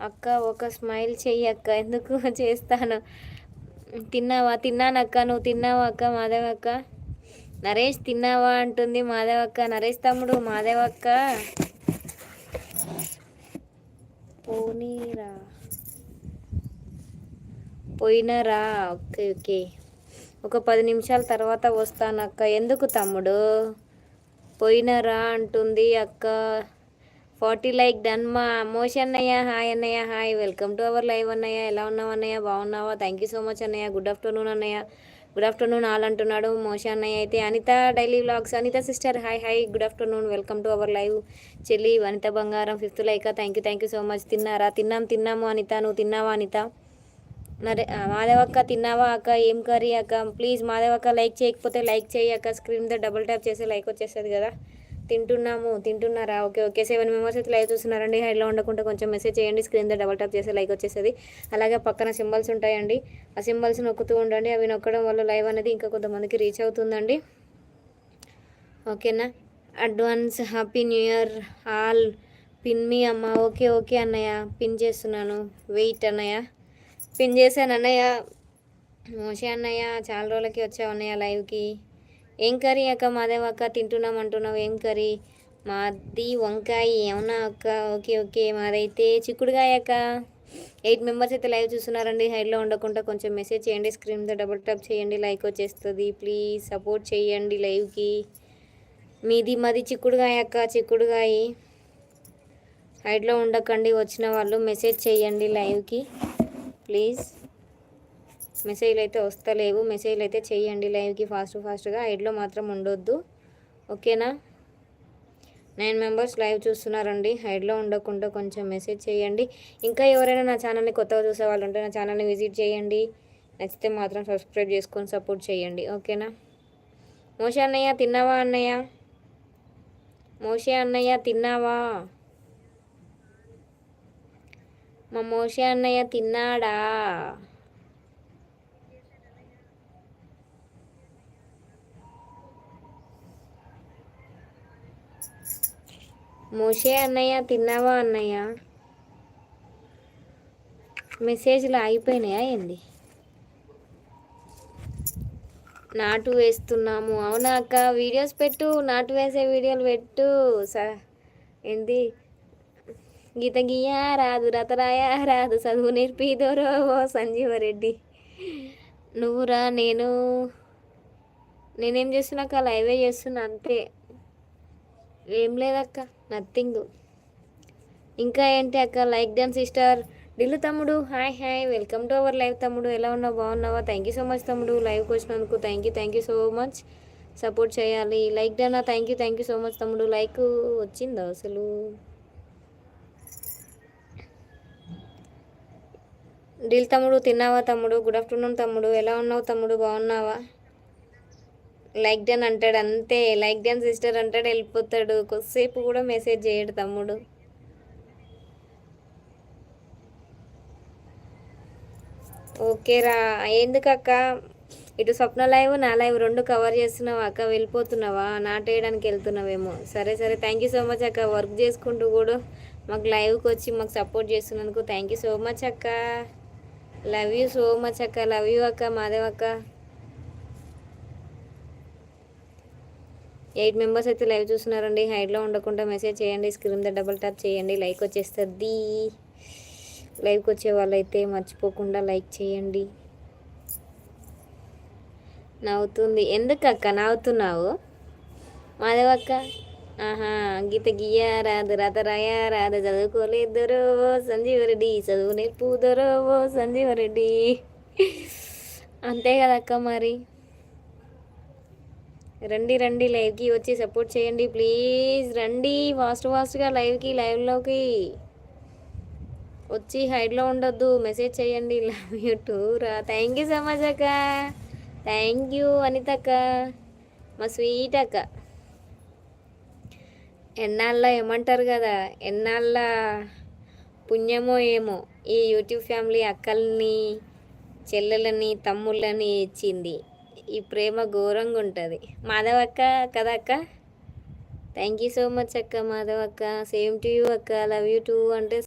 అక్క ఒక స్మైల్ చెయ్యి అక్క ఎందుకు చేస్తాను? తిన్నావా? తిన్నానక్క నువ్వు తిన్నావా అక్క మాధవక్క నరేష్ తిన్నావా? అంటుంది మాధవక్క నరేష్ తమ్ముడు మాధవక్క పోనీరా. పోయినరా? Okay okay. ఒక పది నిమిషాల తర్వాత వస్తాను అక్క. ఎందుకు తమ్ముడు? పోయినరా? అంటుంది అక్క. ఫార్టీ లైక్ డన్ మా మోషి అన్నయ్య హాయ్ అన్నయ్య hi. Welcome to our live అన్నయ్య. ఎలా ఉన్నావు అన్నయ్య? బాగున్నావా? థ్యాంక్ యూ సో మచ్ అన్నయ్య. గుడ్ ఆఫ్టర్నూన్ అన్నయ్య. గుడ్ ఆఫ్టర్నూన్ ఆల్ అంటున్నాడు. మోషి అన్నయ్య అయితే Anitha daily vlogs. Anitha sister hi hi. Good afternoon welcome to our live చెల్లి అనిత బంగారం fifth like. Thank you thank you so much తిన్నారా? తిన్నాం తిన్నాము అనిత. నువ్వు తిన్నావా అనిత? నరే మాధవక్క తిన్నావా అక్క? ఏం కర్రీ అక్క? ప్లీజ్ మాధవక్క లైక్ చేయకపోతే లైక్ చేయి అక్క. స్క్రీన్ మీద డబుల్ ట్యాప్ చేస్తే లైక్ వచ్చేస్తుంది కదా. తింటున్నాము తింటున్నారా? Okay okay. సెవెన్ మెంబర్స్ అయితే లైవ్ చూస్తున్నారండి. హైలో ఉండకుండా కొంచెం మెసేజ్ చేయండి. స్క్రీన్ మీద డబల్ ట్యాప్ చేస్తే లైక్ వచ్చేసేది అలాగే పక్కన సింబల్స్ ఉంటాయండి. ఆ సింబల్స్ నొక్కుతూ ఉండండి. అవి నొక్కడం వల్ల లైవ్ అనేది ఇంకా కొంతమందికి రీచ్ అవుతుందండి. ఓకేనా? Advance happy new year all pin మీ అమ్మ. ఓకే ఓకే అన్నయ్య. పిన్ చేస్తున్నాను. వెయిట్ అన్నయ్య. పిన్ చేశాను అన్నయ్య. మోసే అన్నయ్య. చాలా రోజులకి వచ్చావు అన్నయ్య లైవ్కి. ఏం కర్రీ అక్క? మాదేవ అక్క తింటున్నాం అంటున్నావు. ఏం కర్రీ? మాది వంకాయ. ఏమన్నా అక్క? Okay okay. మాదైతే చిక్కుడుగాయ అక్క. ఎయిట్ మెంబర్స్ అయితే లైవ్ చూస్తున్నారండి. హైడ్లో ఉండకుండా కొంచెం మెసేజ్ చేయండి. స్క్రీన్ మీద డబుల్ టాప్ చేయండి. లైక్ వచ్చేస్తుంది. ప్లీజ్ సపోర్ట్ చేయండి లైవ్కి. మీది మాది చిక్కుడుగాయ అక్క. చిక్కుడుగాయ. హైడ్లో ఉండకండి. వచ్చిన వాళ్ళు మెసేజ్ చేయండి లైవ్కి. ప్లీజ్. మెసేజ్లు అయితే వస్తలేవు. మెసేజ్లు అయితే చేయండి లైవ్కి ఫాస్ట్ ఫాస్ట్గా. హైడ్లో మాత్రం ఉండొద్దు. ఓకేనా? నైన్ మెంబర్స్ లైవ్ చూస్తున్నారండి. హైడ్లో ఉండకుండా కొంచెం మెసేజ్ చేయండి ఇంకా ఎవరైనా నా ఛానల్ని కొత్తగా చూసే వాళ్ళు ఉంటే నా ఛానల్ని విజిట్ చేయండి నచ్చితే మాత్రం సబ్స్క్రైబ్ చేసుకొని సపోర్ట్ చేయండి ఓకేనా? మోషే అన్నయ్య తిన్నావా అన్నయ్య? మోషే అన్నయ్య తిన్నావా? మా మోషే అన్నయ్య తిన్నాడా? మోషే అన్నయ్య తిన్నావా అన్నయ్య? మెసేజ్లు ఆగిపోయినాయా ఏంది? నాటు వేస్తున్నాము. అవునా అక్క? వీడియోస్ పెట్టు నాటు వేసే వీడియోలు పెట్టు. స ఏంది? గీత గీయ? రాదు. రతరాయ రాదు. చదువు నేర్పిదోరో ఓ సంజీవరెడ్డి. నువ్వురా నేను నేనేం చేస్తున్నాక లైవే చేస్తున్నా. అంతే. ఏం లేదక్క. నథింగ్ ఇంకా ఏంటి అక్క? లైక్ డన్ సిస్టర్ ఢిల్లు తమ్ముడు hi hi welcome to our live తమ్ముడు. ఎలా ఉన్నావు? బాగున్నావా? థ్యాంక్ యూ సో మచ్ తమ్ముడు. లైవ్కి వచ్చినందుకు thank you thank you so much support చేయాలి. Like డన్నా thank you thank you so much తమ్ముడు. లైక్ వచ్చిందా అసలు? ఢిల్ తమ్ముడు తిన్నావా తమ్ముడు? గుడ్ ఆఫ్టర్నూన్ తమ్ముడు. ఎలా ఉన్నావు తమ్ముడు? బాగున్నావా? లైక్ డన్ అంటాడు అంతే. లైక్ డన్ సిస్టర్ అంటాడు వెళ్ళిపోతాడు. కొద్దిసేపు కూడా మెసేజ్ చేయడు తమ్ముడు. ఓకేరా ఎందుకు అక్క? ఇటు స్వప్న లైవ్ నా లైవ్ రెండు కవర్ చేస్తున్నావా అక్క? వెళ్ళిపోతున్నావా? నాటేయడానికి వెళ్తున్నావేమో. సరే సరే. థ్యాంక్ యూ సో మచ్ అక్క. వర్క్ చేసుకుంటూ కూడా మాకు లైవ్కి వచ్చి మాకు సపోర్ట్ చేస్తున్నందుకు థ్యాంక్ యూ సో మచ్ అక్క. లవ్ యూ సో మచ్ అక్క. లవ్ యూ అక్క మాధవ్ అక్క. ఎయిట్ మెంబర్స్ అయితే లైవ్ చూస్తున్నారండి. హైడ్లో ఉండకుండా మెసేజ్ చేయండి. స్క్రీన్ మీద డబుల్ ట్యాప్ చేయండి. లైక్ వచ్చేస్తుంది. లైవ్కి వచ్చే వాళ్ళైతే మర్చిపోకుండా లైక్ చేయండి. నవ్వుతుంది. ఎందుకు అక్క నవ్వుతున్నావు? మాధవక్క ఆహా గీత గీయ రాదు. రథ రాయ రాదు. చదువుకోలేదురో సంజీవరెడ్డి చదువు నేర్పుదరో సంజీవరెడ్డి అంతే కదక్క మరి? రండి రండి లైవ్కి వచ్చి సపోర్ట్ చేయండి. ప్లీజ్ రండి ఫాస్ట్ ఫాస్ట్గా లైవ్కి లైవ్లోకి. వచ్చి హైడ్లో ఉండొద్దు మెసేజ్ చేయండి. లవ్ యూ టూరా థ్యాంక్ యూ సో మచ్ అక్క. థ్యాంక్ యూ అనిత అక్క. మా స్వీట్ అక్క. ఎన్నాళ్ళ ఏమంటారు కదా ఎన్నాళ్ళ పుణ్యమో ఏమో ఈ యూట్యూబ్ ఫ్యామిలీ అక్కల్ని చెల్లెలని తమ్ముళ్ళని ఇచ్చింది. ఈ ప్రేమ ఘోరంగా ఉంటుంది. మాధవ్ అక్క కదా అక్క? థ్యాంక్ యూ సో మచ్ అక్క మాధవ్ అక్క సేమ్ టు యూ అక్క. లవ్ యూ టూ అంటే